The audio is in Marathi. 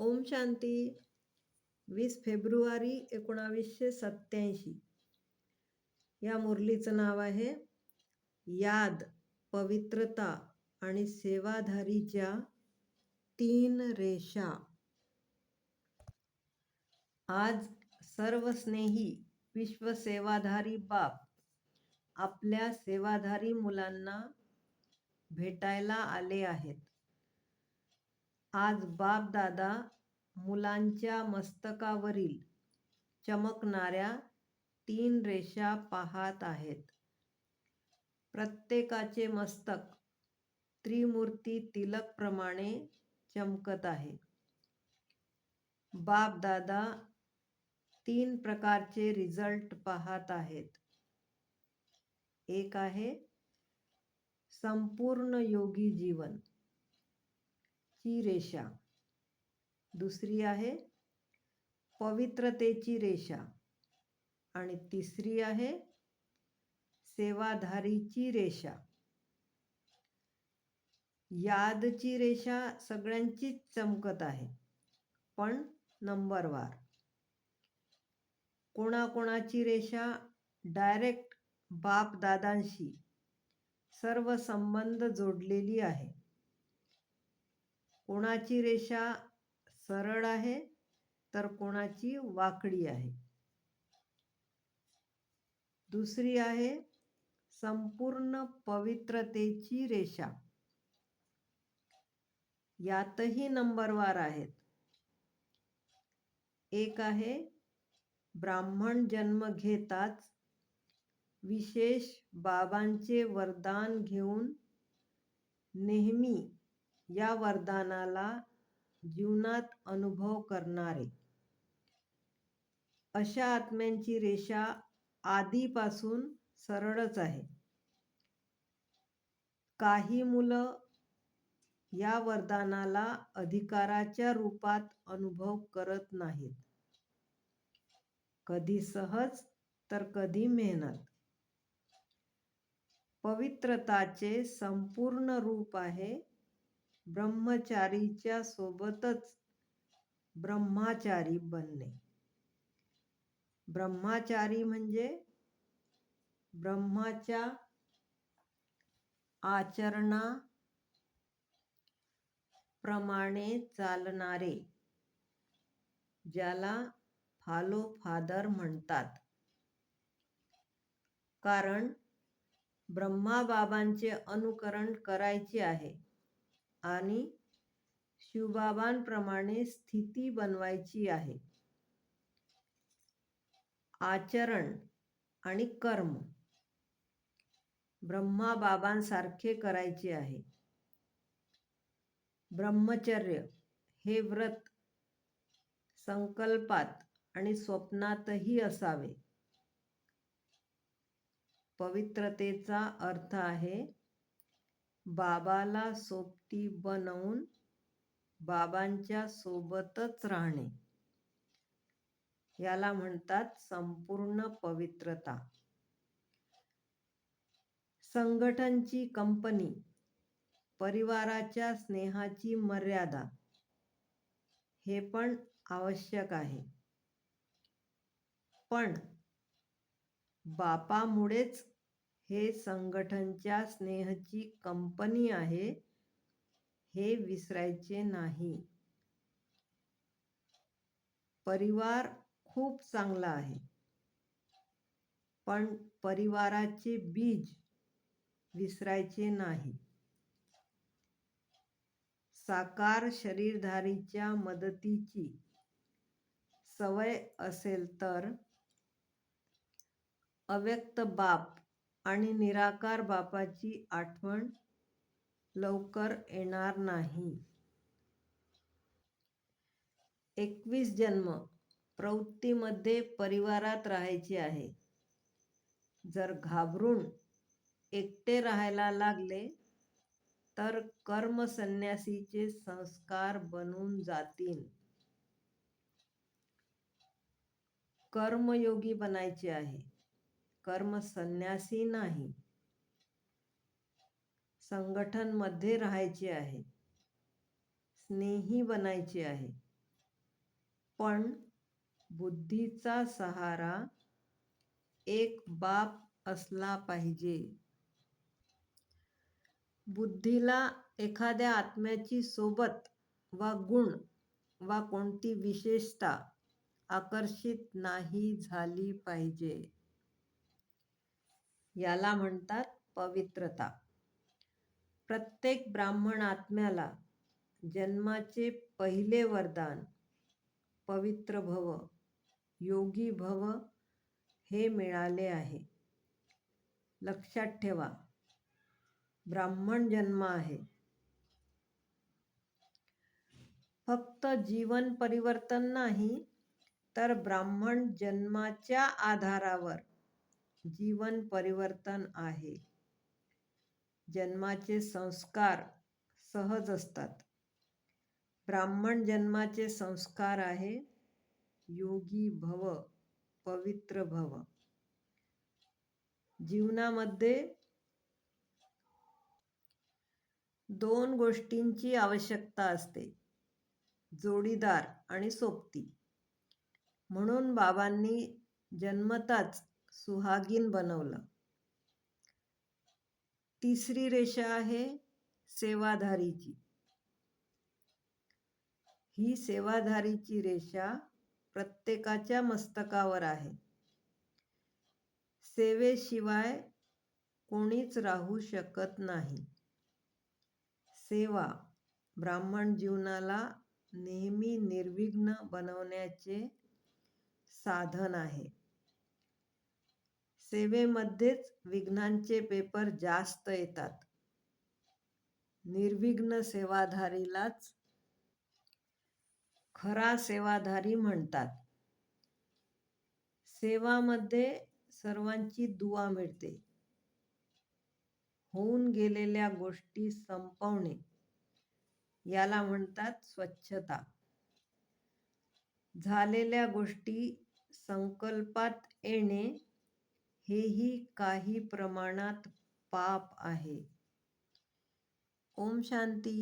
ओम शांती. वीस फेब्रुवारी एकोणावीसशे सत्याऐंशी या मुरलीचं नाव आहे याद पवित्रता आणि सेवाधारीच्या तीन रेषा. आज सर्व स्नेही विश्वसेवाधारी बाप आपल्या सेवाधारी मुलांना भेटायला आले आहेत. आज बापदादा मुलांच्या मस्तकावरील चमकणाऱ्या तीन रेषा पाहत आहेत. प्रत्येकाचे मस्तक त्रिमूर्ती तिलकप्रमाणे चमकत आहे. बापदादा तीन प्रकारचे रिझल्ट पाहत आहेत. एक आहे संपूर्ण योगी जीवन. ची रेषा. दुसरी आहे पवित्रतेची रेषा. आणि तिसरी आहे सेवाधारीची रेषा. यादची रेषा सगळ्यांचीच चमकत आहे पण नंबरवार कोणाकोणाची रेषा डायरेक्ट बाप दादांशी सर्व संबंध जोडलेली आहे. कोणाची रेषा सरळ आहे तर कोणाची वाकडी आहे? दुसरी आहे संपूर्ण पवित्रतेची रेषा. यातही नंबरवार आहेत. एक आहे ब्राह्मण जन्म घेताच विशेष बाबांचे वरदान घेऊन नेहमी या वरदानाला जीवनात अनुभव करणारे. अशा आत्म्यांची रेषा आधीपासून सरळच आहे. काही मुलं या वरदानाला अधिकाराच्या रूपात अनुभव करत नाहीत. कधी सहज तर कधी मेहनत. पवित्रताचे संपूर्ण रूप आहे ब्रह्मचारीच्या सोबतच ब्रह्माचारी बनणे. ब्रह्माचारी म्हणजे ब्रह्माच्या आचरणा प्रमाणे चालणारे ज्याला फालो फादर म्हणतात. कारण ब्रह्माबाबांचे अनुकरण करायचे आहे. आणि शिवबाबांप्रमाणे स्थिती बनवायची आहे. आचरण आणि कर्म ब्रह्माबाबांसारखे करायचे आहे. ब्रह्मचर्य हे व्रत संकल्पात आणि स्वप्नातही असावे. पवित्रतेचा अर्थ आहे बाबाला सोबती बनवून बाबांच्या सोबतच राहणे. याला म्हणतात संपूर्ण पवित्रता. संघटनची कंपनी परिवाराच्या स्नेहाची मर्यादा हे पण आवश्यक आहे. पण बापामुळेच हे संघटनच्या स्नेहची कंपनी आहे हे विसरायचे नाही. परिवार खूप चांगला आहे. पण परिवाराचे बीज विसरायचे नाही. साकार शरीरधारीच्या मदतीची सवय असेल तर अव्यक्त बाप आणि निराकार बापाची आठवण लवकर येणार नाही. एकवीस जन्म प्रवृत्तीमध्ये परिवारात राहायचे आहे. जर घाबरून एकटे राहायला लागले तर कर्मसन्यासीचे संस्कार बनून जातील. कर्मयोगी बनायचे आहे. कर्म संन्यासी नाही. संघटनमध्ये राहायचे आहे. स्नेही बनायचे आहे. पण बुद्धीचा सहारा एक बाप असला पाहिजे. बुद्धीला एखाद्या आत्म्याची सोबत वा गुण वा कोणती विशेषता आकर्षित नाही झाली पाहिजे. याला म्हणतात पवित्रता. प्रत्येक ब्राह्मण आत्म्याला जन्माचे पहिले वरदान पवित्र भव योगी भव हे मिळाले आहे. लक्षात ठेवा ब्राह्मण जन्म आहे. फक्त जीवन परिवर्तन नाही तर ब्राह्मण जन्माच्या आधारावर जीवन परिवर्तन आहे. जन्माचे संस्कार सहज असतात. ब्राह्मण जन्माचे संस्कार आहे. योगी भव पवित्र भव. जीवनामध्ये दोन गोष्टींची आवश्यकता असते. जोडीदार आणि सोबती. म्हणून बाबांनी जन्मताच सुहागीन बनवलं. तिसरी रेषा आहे सेवाधारीची. ही सेवाधारीची रेषा प्रत्येकाच्या मस्तकावर आहे. सेवेशिवाय कोणीच राहू शकत नाही. सेवा ब्राह्मण जीवनाला नेहमी निर्विघ्न बनवण्याचे साधन आहे. सेवेमध्येच विघ्नांचे पेपर जास्त येतात. निर्विघ्न सेवाधारीलाच खरा सेवाधारी म्हणतात. सेवामध्ये सर्वांची दुवा मिळते. होऊन गेलेल्या गोष्टी संपवणे याला म्हणतात स्वच्छता. झालेल्या गोष्टी संकल्पात येणे हेही काही प्रमाणात पाप आहे. ओम शांती.